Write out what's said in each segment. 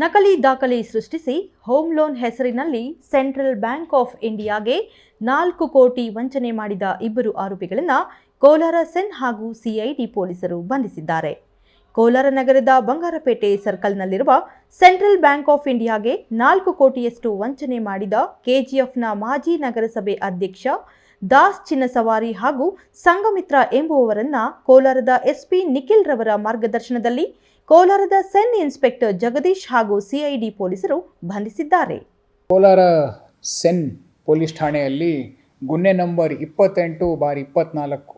ನಕಲಿ ದಾಖಲೆ ಸೃಷ್ಟಿಸಿ ಹೋಮ್ ಲೋನ್ ಹೆಸರಿನಲ್ಲಿ ಸೆಂಟ್ರಲ್ ಬ್ಯಾಂಕ್ ಆಫ್ ಇಂಡಿಯಾಗೆ ನಾಲ್ಕು ಕೋಟಿ ವಂಚನೆ ಮಾಡಿದ ಇಬ್ಬರು ಆರೋಪಿಗಳನ್ನು ಕೋಲಾರ ಸೆನ್ ಹಾಗೂ ಸಿಐಡಿ ಪೊಲೀಸರು ಬಂಧಿಸಿದ್ದಾರೆ. ಕೋಲಾರ ನಗರದ ಬಂಗಾರಪೇಟೆ ಸರ್ಕಲ್ನಲ್ಲಿರುವ ಸೆಂಟ್ರಲ್ ಬ್ಯಾಂಕ್ ಆಫ್ ಇಂಡಿಯಾಗೆ ನಾಲ್ಕು ಕೋಟಿಯಷ್ಟು ವಂಚನೆ ಮಾಡಿದ ಕೆಜಿಎಫ್ನ ಮಾಜಿ ನಗರಸಭೆ ಅಧ್ಯಕ್ಷ ದಾಸ್ ಚಿನ್ನಸವಾರಿ ಹಾಗೂ ಸಂಘಮಿತ್ರ ಎಂಬುವವರನ್ನ ಕೋಲಾರದ ಎಸ್ಪಿ ನಿಖಿಲ್ ರವರ ಮಾರ್ಗದರ್ಶನದಲ್ಲಿ ಕೋಲಾರದ ಸೆನ್ ಇನ್ಸ್ಪೆಕ್ಟರ್ ಜಗದೀಶ್ ಹಾಗೂ ಸಿಐಡಿ ಪೊಲೀಸರು ಬಂಧಿಸಿದ್ದಾರೆ. ಕೋಲಾರ ಸೆನ್ ಪೊಲೀಸ್ ಠಾಣೆಯಲ್ಲಿ ಗುನ್ನೆ ನಂಬರ್ ಇಪ್ಪತ್ತೆಂಟು ಬಾರಿ ಇಪ್ಪತ್ನಾಲ್ಕು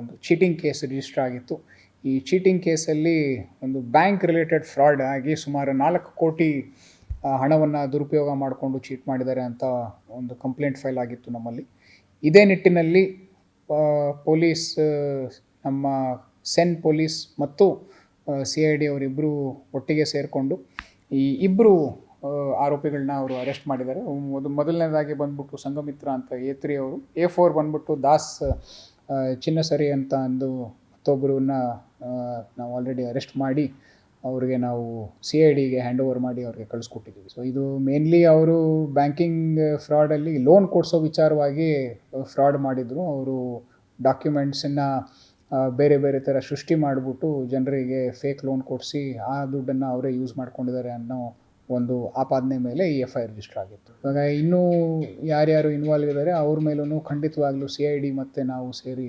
ಒಂದು ಚೀಟಿಂಗ್ ಕೇಸ್ ರಿಜಿಸ್ಟರ್ ಆಗಿತ್ತು. ಈ ಚೀಟಿಂಗ್ ಕೇಸಲ್ಲಿ ಒಂದು ಬ್ಯಾಂಕ್ ರಿಲೇಟೆಡ್ ಫ್ರಾಡ್ ಆಗಿ ಸುಮಾರು ನಾಲ್ಕು ಕೋಟಿ ಹಣವನ್ನು ದುರುಪಯೋಗ ಮಾಡಿಕೊಂಡು ಚೀಟ್ ಮಾಡಿದ್ದಾರೆ ಅಂತ ಒಂದು ಕಂಪ್ಲೇಂಟ್ ಫೈಲ್ ಆಗಿತ್ತು ನಮ್ಮಲ್ಲಿ. ಇದೇ ನಿಟ್ಟಿನಲ್ಲಿ ಪೊಲೀಸ್ ನಮ್ಮ ಸೆನ್ ಪೊಲೀಸ್ ಮತ್ತು ಸಿ ಐ ಡಿ ಅವರಿಬ್ಬರು ಒಟ್ಟಿಗೆ ಸೇರಿಕೊಂಡು ಈ ಇಬ್ಬರು ಆರೋಪಿಗಳನ್ನ ಅವರು ಅರೆಸ್ಟ್ ಮಾಡಿದ್ದಾರೆ. ಮೊದಲು ಮೊದಲನೇದಾಗಿ ಬಂದ್ಬಿಟ್ಟು ಸಂಗಮಿತ್ರ ಅಂತ ಎ ತ್ರೀ ಅವರು. ಎ ಫೋರ್ ಬಂದ್ಬಿಟ್ಟು ದಾಸ್ ಚಿನ್ನಸರಿ ಅಂತ ಅಂದು ಮತ್ತೊಬ್ಬರನ್ನ ನಾವು ಆಲ್ರೆಡಿ ಅರೆಸ್ಟ್ ಮಾಡಿ ಅವ್ರಿಗೆ ನಾವು ಸಿ ಐ ಡಿಗೆ ಹ್ಯಾಂಡ್ ಓವರ್ ಮಾಡಿ ಅವ್ರಿಗೆ ಕಳಿಸ್ಕೊಟ್ಟಿದ್ದೀವಿ. ಸೊ ಇದು ಮೇನ್ಲಿ ಅವರು ಬ್ಯಾಂಕಿಂಗ್ ಫ್ರಾಡಲ್ಲಿ ಲೋನ್ ಕೊಡಿಸೋ ವಿಚಾರವಾಗಿ ಫ್ರಾಡ್ ಮಾಡಿದರು. ಅವರು ಡಾಕ್ಯುಮೆಂಟ್ಸನ್ನು ಬೇರೆ ಬೇರೆ ಥರ ಸೃಷ್ಟಿ ಮಾಡಿಬಿಟ್ಟು ಜನರಿಗೆ ಫೇಕ್ ಲೋನ್ ಕೊಡಿಸಿ ಆ ದುಡ್ಡನ್ನು ಅವರೇ ಯೂಸ್ ಮಾಡ್ಕೊಂಡಿದ್ದಾರೆ ಅನ್ನೋ ಒಂದು ಆಪಾದನೆ ಮೇಲೆ ಈ ಎಫ್ ಐ ಆರ್ ರಿಜಿಸ್ಟರ್ ಆಗಿತ್ತು. ಇವಾಗ ಇನ್ನೂ ಯಾರ್ಯಾರು ಇನ್ವಾಲ್ವ್ ಇದ್ದಾರೆ ಅವ್ರ ಮೇಲೂ ಖಂಡಿತವಾಗ್ಲೂ ಸಿ ಐ ಡಿ ಮತ್ತು ನಾವು ಸೇರಿ